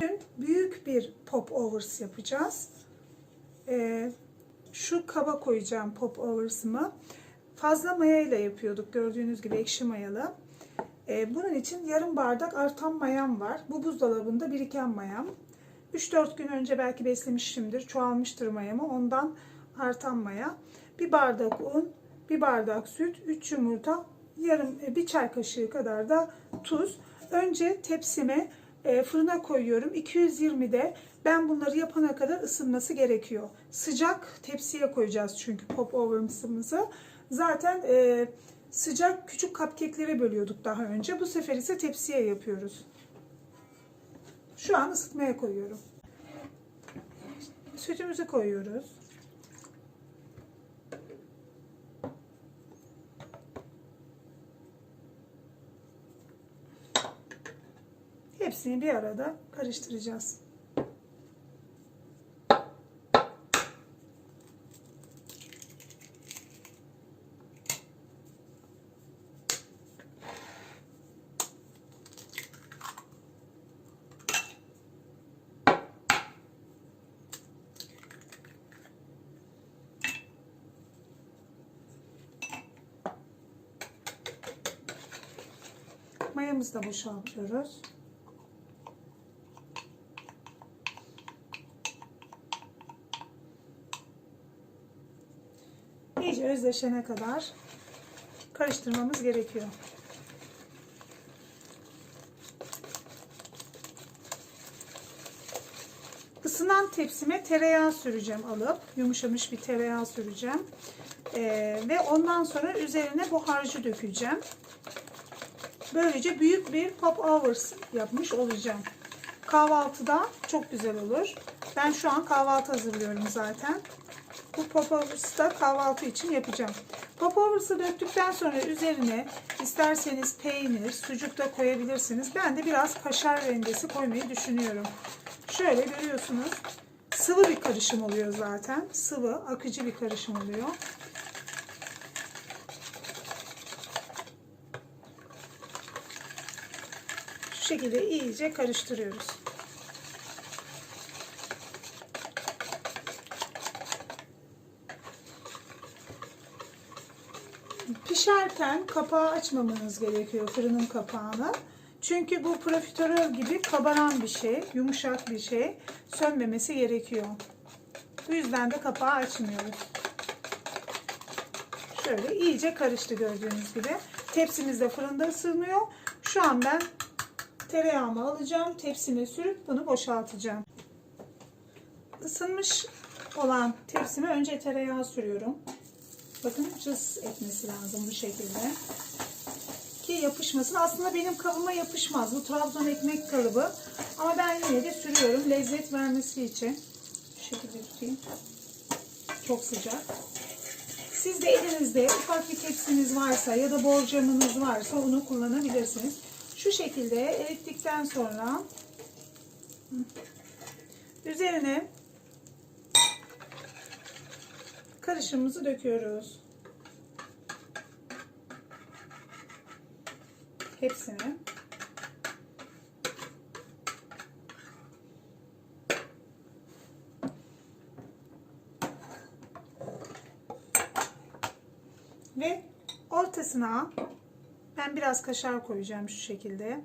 Bugün büyük bir pop overs yapacağız. Ee, şu kaba koyacağım pop overs'ımı. Fazla maya ile yapıyorduk gördüğünüz gibi ekşi mayalı. Ee, bunun için yarım bardak artan mayam var. Bu buzdolabında biriken mayam. 3-4 gün önce belki beslemişimdir. Çoğalmıştır mayamı. Ondan artan maya. Bir bardak un, bir bardak süt, 3 yumurta, yarım e, bir çay kaşığı kadar da tuz. Önce tepsime e, fırına koyuyorum. 220'de ben bunları yapana kadar ısınması gerekiyor. Sıcak tepsiye koyacağız çünkü pop over'ımızı. Zaten e, sıcak küçük cupcake'lere bölüyorduk daha önce. Bu sefer ise tepsiye yapıyoruz. Şu an ısıtmaya koyuyorum. Sütümüzü koyuyoruz. Hepsini bir arada karıştıracağız. Mayamızı da boşaltıyoruz. İyice özleşene kadar karıştırmamız gerekiyor. Isınan tepsime tereyağı süreceğim alıp yumuşamış bir tereyağı süreceğim. Ee, ve ondan sonra üzerine bu harcı dökeceğim. Böylece büyük bir pop overs yapmış olacağım. Kahvaltıda çok güzel olur. Ben şu an kahvaltı hazırlıyorum zaten. Bu popovers'ı da kahvaltı için yapacağım. Popovers'ı döktükten sonra üzerine isterseniz peynir, sucuk da koyabilirsiniz. Ben de biraz kaşar rendesi koymayı düşünüyorum. Şöyle görüyorsunuz. Sıvı bir karışım oluyor zaten. Sıvı, akıcı bir karışım oluyor. Şu şekilde iyice karıştırıyoruz. Pişerken kapağı açmamanız gerekiyor fırının kapağını. Çünkü bu profiterol gibi kabaran bir şey, yumuşak bir şey. Sönmemesi gerekiyor. Bu yüzden de kapağı açmıyoruz. Şöyle iyice karıştı gördüğünüz gibi. Tepsimiz de fırında ısınıyor. Şu an ben tereyağımı alacağım. Tepsime sürüp bunu boşaltacağım. Isınmış olan tepsime önce tereyağı sürüyorum. Bakın cız etmesi lazım bu şekilde. Ki yapışmasın. Aslında benim kabıma yapışmaz. Bu Trabzon ekmek kalıbı. Ama ben yine de sürüyorum. Lezzet vermesi için. Şu şekilde tutayım. Çok sıcak. Siz de elinizde ufak bir tepsiniz varsa ya da borcamınız varsa onu kullanabilirsiniz. Şu şekilde erittikten sonra üzerine karışımımızı döküyoruz. Hepsini. Ve ortasına ben biraz kaşar koyacağım şu şekilde.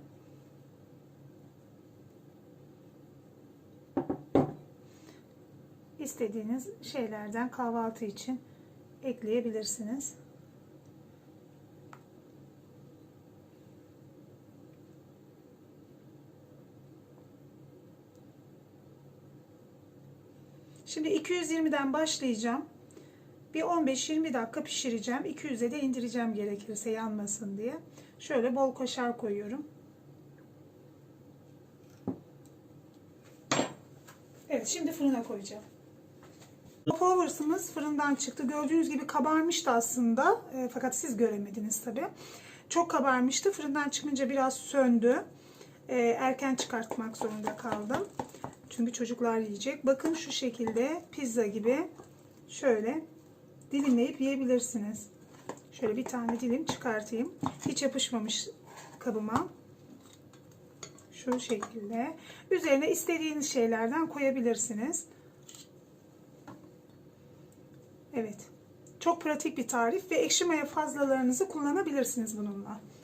İstediğiniz şeylerden kahvaltı için ekleyebilirsiniz. Şimdi 220'den başlayacağım. Bir 15-20 dakika pişireceğim. 200'e de indireceğim gerekirse yanmasın diye. Şöyle bol kaşar koyuyorum. Evet şimdi fırına koyacağım. Powers'ımız fırından çıktı. Gördüğünüz gibi kabarmıştı aslında. E, fakat siz göremediniz tabi. Çok kabarmıştı. Fırından çıkınca biraz söndü. E, erken çıkartmak zorunda kaldım. Çünkü çocuklar yiyecek. Bakın şu şekilde pizza gibi şöyle dilimleyip yiyebilirsiniz. Şöyle bir tane dilim çıkartayım. Hiç yapışmamış kabıma. Şu şekilde. Üzerine istediğiniz şeylerden koyabilirsiniz. Evet. Çok pratik bir tarif ve ekşi maya fazlalarınızı kullanabilirsiniz bununla.